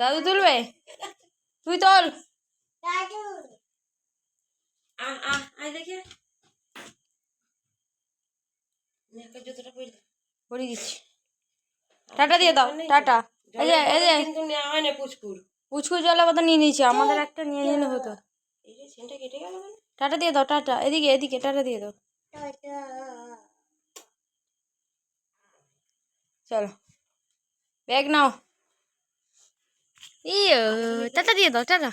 দাদু তুলবে? তুই তোল। দিচ্ছি। টাটা দিয়ে দাও টাটা। এই যে এই যে। কিন্তু নেওয়া হয় না পুচকুর। জলের কথা নিয়ে নিয়েছি আমাদের একটা নিয়ে নিলে হতো। কেন টাটা দিয়ে দাও টাটা। এদিকে এদিকে টাটা দিয়ে দাও। চলো। ব্যাগ নাও। ইয়ে টাটা দিয়ে দাও টাটা।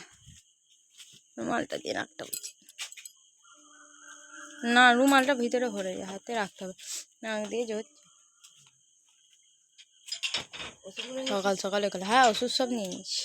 রুমালটা দিয়ে রাখতে হবে। না রুমালটা ভিতরে ভরে যায় হাতে রাখতে হবে। নাক দিয়ে জোর সকাল সকালে গেলে হ্যাঁ ওষুধ সব নিয়ে নিচ্ছি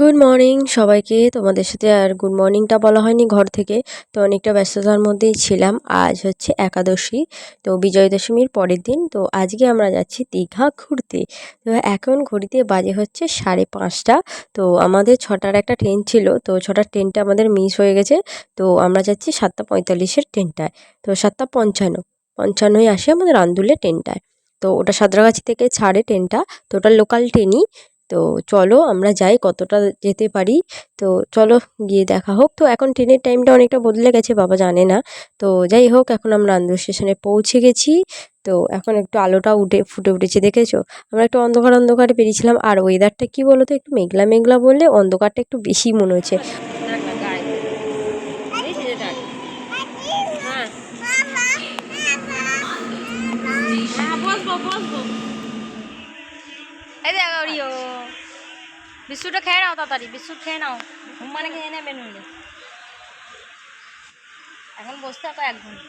গুড মর্নিং সবাইকে, তোমাদের সাথে আর গুড মর্নিংটা বলা হয়নি ঘর থেকে, তো অনেকটা ব্যস্ততার মধ্যেই ছিলাম। আজ হচ্ছে একাদশী, তো বিজয় দশমীর পরের দিন, তো আজকে আমরা যাচ্ছি দীঘা ঘুরতে। তো এখন ঘড়িতে বাজে হচ্ছে সাড়ে পাঁচটা, তো আমাদের ছটার একটা ট্রেন ছিল, তো ছটার ট্রেনটা আমাদের মিস হয়ে গেছে, তো আমরা যাচ্ছি সাতটা পঁয়তাল্লিশের ট্রেনটায় তো সাতটা পঞ্চান্ন, পঞ্চান্নই আসে আমাদের আন্দুলের ট্রেনটায় তো ওটা সাঁতরাগাছি থেকে ছাড়ে ট্রেনটা, তো ওটা লোকাল ট্রেনই তো চলো আমরা যাই কতটা যেতে পারি। তো চলো গিয়ে দেখা হোক। তো এখন ট্রেনের টাইমটা অনেকটা বদলে গেছে, বাবা জানে না। তো যাই হোক, এখন আমরা আন্দুল স্টেশনে পৌঁছে গেছি। তো এখন একটু আলোটা উঠে, ফুটে উঠেছে, দেখেছ? আমরা একটু অন্ধকার অন্ধকারে পেরিয়েছিলাম আর ওয়েদারটা কি বলো তো একটু মেঘলা মেঘলা বললে অন্ধকারটা একটু বেশি মনে হচ্ছে দেখ না গায়ে এই যে দেখ হ্যাঁ হ্যাঁ বসবো বসবো এই দেখ ওরিও বিস্কুটটা খেয়ে নাও তাড়াতাড়ি, বিস্কুট খেয়ে নাও। ঘুম মানে খেয়ে নেবে নইলে এখন বসতে থাকো এক ঘণ্টা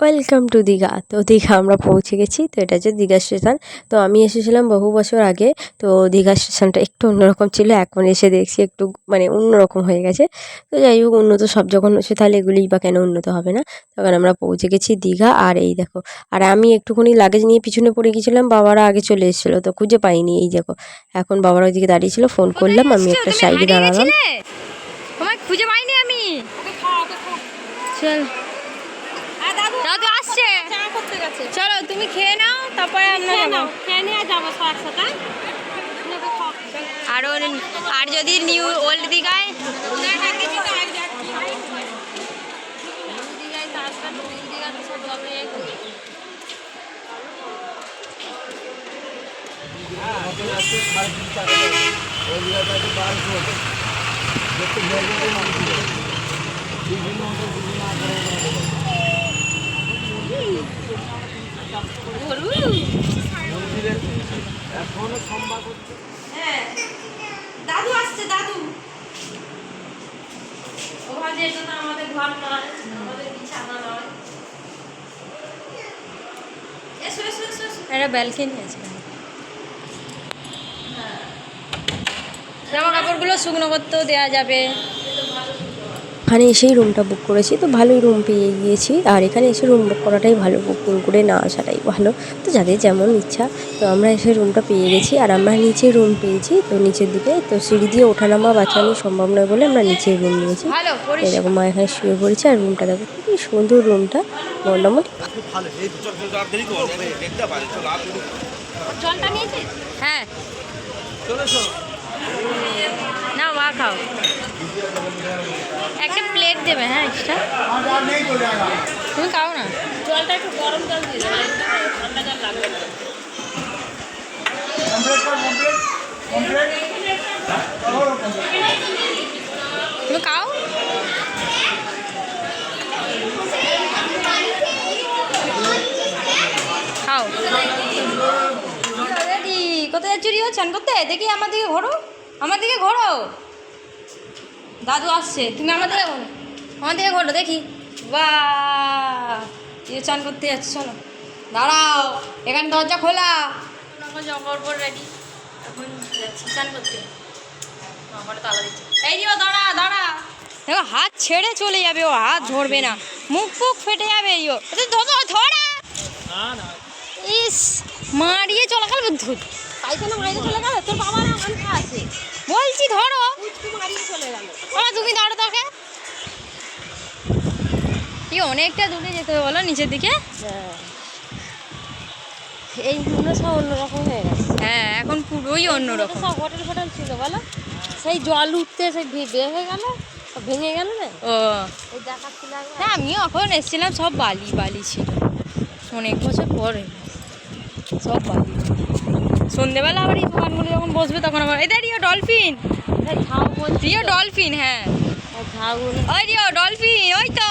ওয়েলকাম টু দীঘা তো দীঘা আমরা পৌঁছে গেছি তো এটা হচ্ছে দীঘা স্টেশন তো আমি এসেছিলাম বহু বছর আগে তো দীঘা স্টেশনটা একটু অন্যরকম ছিল এখন এসে দেখছি একটু মানে অন্যরকম হয়ে গেছে। তো যাই হোক উন্নত সব যখন হচ্ছে তাহলে এগুলিই বা কেন উন্নত হবে না? তখন আমরা পৌঁছে গেছি দীঘা আর এই দেখো আর আমি একটুখানি লাগেজ নিয়ে পিছনে পড়ে গেছিলাম বাবারা আগে চলে এসেছিল তো খুঁজে পাইনি এই দেখো। এখন বাবারা ওইদিকে দাঁড়িয়েছিল ফোন করলাম আমি একটা সাইডে দাঁড়ালাম। খুঁজে পাইনি আমি। চল। গেছে চলো তুমি খেয়ে নাও তারপরে আমরা যাব নাও খেয়ে নিয়ে যাব সব একসাথে আর ওর- আর যদি নিউ ওল্ড দীঘায় হ্যাঁ দাদু আসছে দাদু। ও ভাবছে এটা তো আমাদের ঘর নয় আমাদের বিছানা নয়। এসো এসো এসো এসো। একটা ব্যালকনি আছে। জামা কাপড়গুলো শুকনো করতেও দেওয়া যাবে। এখানে এসেই রুমটা বুক করেছি। তো ভালোই রুম পেয়ে গিয়েছি। আর এখানে এসে রুম বুক করাটাই ভালো বুকিং করে না আসাটাই ভালো। তো যাদের যেমন ইচ্ছা তো আমরা এসে রুমটা পেয়ে গেছি। আর আমরা নিচে রুম পেয়েছি তো নিচের দিকে তো সিঁড়ি দিয়ে ওঠানামা বাঁচানো সম্ভব নয় বলে আমরা নিচে রুম নিয়েছি। এরকম মা এখানে শুয়ে পড়েছে আর রুমটা দেখো খুবই সুন্দর রুমটা মোটামুটি হ্যাঁ। মা খাও একটা প্লেট দেবে হ্যাঁ এক্সট্রা তুমি খাও না? জলটা একটু গরম জল দিয়ে দেবে ঠান্ডা জল লাগবে তুমি খাও? খাও। রেডি। কোথায় রিও চান করতে দেখি আমার দিকে ঘোরো। আমার দিকে ঘোরো। দাদু আসছে তুমি আমার দিকে ঘোরো আমার দিকে ঘোরো দেখি। বা ইয়ে চান করতে যাচ্ছে চলো দাঁড়াও এখানে দরজা খোলা। এখন জঙ্গল পর রেডি এখন যাচ্ছি চান করতে। আমার তালা দিচ্ছে। এই দিও দাঁড়া দাঁড়া। দেখো হাত ছেড়ে চলে যাবে ও হাত ধরবে না। মুখ ফুক ফেটে যাবে ইয়ো ধরো ধরা ইস মারিয়ে চলাকাল বুদ্ধুত পাইখানা মাইনে চলে গেল? তোর বাবার আনতে আছে। বলছি ধরো। মারিয়ে চলে গেল। তুমি দাঁড়ো তাকে। কি অনেকটা দূরে যেতে হবে বলো নিচের দিকে? এই গুলো সব অন্যরকম হয়ে গেছে। হ্যাঁ এখন পুরোই অন্যরকম। সব হোটেল ফোটেল ছিল বলো। সেই জল উঠতে সেই বের হয়ে গেল ভেঙে গেল না? ও। হ্যাঁ আমিও এখন এসেছিলাম সব বালি বালি ছিল। অনেক বছর পরে। সব বালি সন্ধেবেলা আবার এই দোকানগুলো যখন বসবে তখন আবার এই রিও ডলফিন। রিও ডলফিন হ্যাঁ। ওই রিও ডলফিন ওই তো।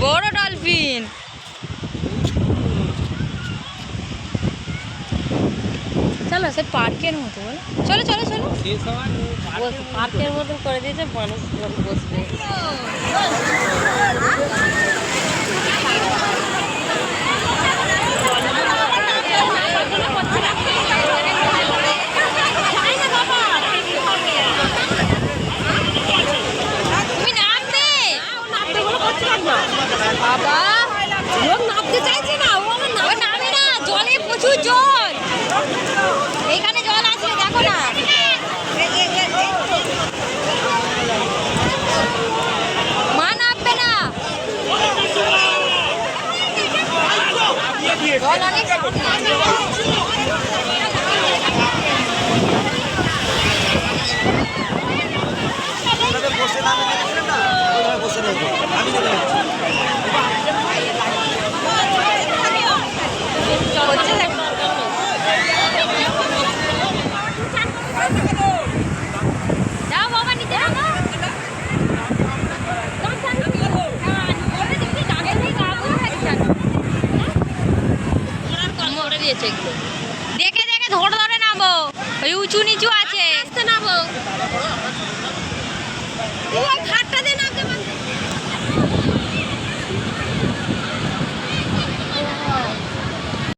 বড় ডলফিন। চলো সে পার্কের মতো বলো। চলো চলো চলো। পার্কের মতন করে দিয়েছে মানুষ বসবে। বাবা লোক নামতে চাইছে না, ও আমার নাম নামে না, জলে প্রচুর জল। এইখানে জল আছে, দেখো না। মা নামবে না। জল অনেক সামনে। হচ্ছে দেখো। যাও বাবা নিচে নামো। দেখে দেখে ধরে ধরে নামো উঁচু নিচু আছে। নামো। ওই খাটটা দে না